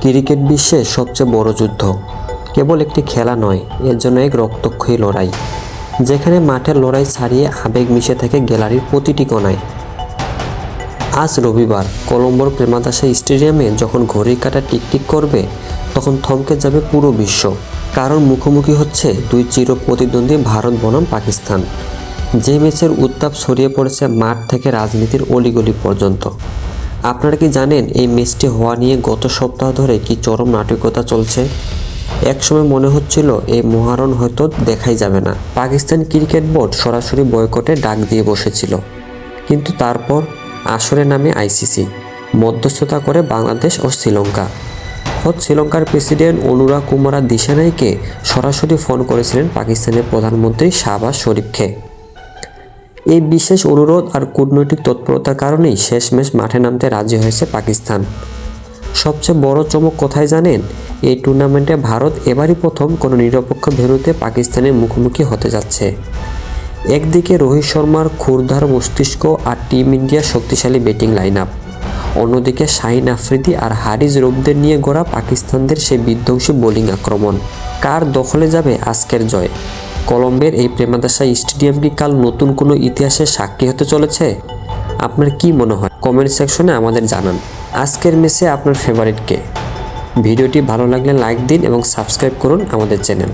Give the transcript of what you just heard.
Cricket বিশ্বের সবচেয়ে বড় যুদ্ধ। কেবল একটি খেলা নয়, এর জন্য এক রক্তক্ষয়ী লড়াই। যেখানে মাঠের লড়াই ছাড়িয়ে আবেগ মিশে থাকে গ্যালারির প্রতিটি কোণায়। আজ রবিবার, কলম্বোর প্রেমাদাসা স্টেডিয়ামে যখন ঘড়ির কাঁটা টিকটিক করবে, তখন থমকে যাবে পুরো বিশ্ব। কারণ মুখোমুখি হচ্ছে দুই চির প্রতিদ্বন্দ্বী ভারত, বনাম, পাকিস্তান। যে ম্যাচের উত্তাপ ছড়িয়ে পড়েছে মাঠ থেকে রাজনীতির অলিগলি পর্যন্ত। আপনারা কি জানেন এই ম্যাচটি হওয়া নিয়ে গত সপ্তাহ ধরে কি চরম নাটকীয়তা চলছে? একসময় মনে হচ্ছিল এই মহারণ হয়তো দেখাই যাবে না। পাকিস্তান ক্রিকেট বোর্ড সরাসরি বয়কটে ডাক দিয়ে বসেছিল। কিন্তু তারপর আসরে নামে আইসিসি, মধ্যস্থতা করে বাংলাদেশ ও শ্রীলঙ্কা। খোদ শ্রীলঙ্কার প্রেসিডেন্ট অনুরা কুমারা দিশানাইকে সরাসরি ফোন করেছিলেন পাকিস্তানের প্রধানমন্ত্রী শাহবাজ শরীফকে। এই বিশেষ অনুরোধ আর কূটনৈতিক তৎপরতার কারণেই শেষমেশ মাঠে নামতে রাজি হয়েছে পাকিস্তান। সবচেয়ে বড় চমক কোথায় জানেন? এই টুর্নামেন্টে ভারত এবারই প্রথম কোনো নিরপেক্ষ ভেন্যুতে পাকিস্তানের মুখোমুখি হতে যাচ্ছে। একদিকে রোহিত শর্মার ক্ষুরধার মস্তিষ্ক আর টিম ইন্ডিয়ার শক্তিশালী ব্যাটিং লাইন আপ অন্যদিকে শাহিন আফ্রিদি আর হারিজ রৌফদের নিয়ে গড়া পাকিস্তানদের সেই বিধ্বংসী বোলিং আক্রমণ। কার দখলে যাবে আজকের জয়? কলম্বের এই প্রেমাদাসা স্টেডিয়াম কি কাল নতুন কোনো ইতিহাসের সাক্ষী হতে চলেছে? আপনার কি মনে হয়? কমেন্ট সেকশনে আমাদের জানান। আজকের মেসে আপনার ফেভারিট কে? ভিডিওটি ভালো লাগলে লাইক দিন এবং সাবস্ক্রাইব করুন আমাদের চ্যানেল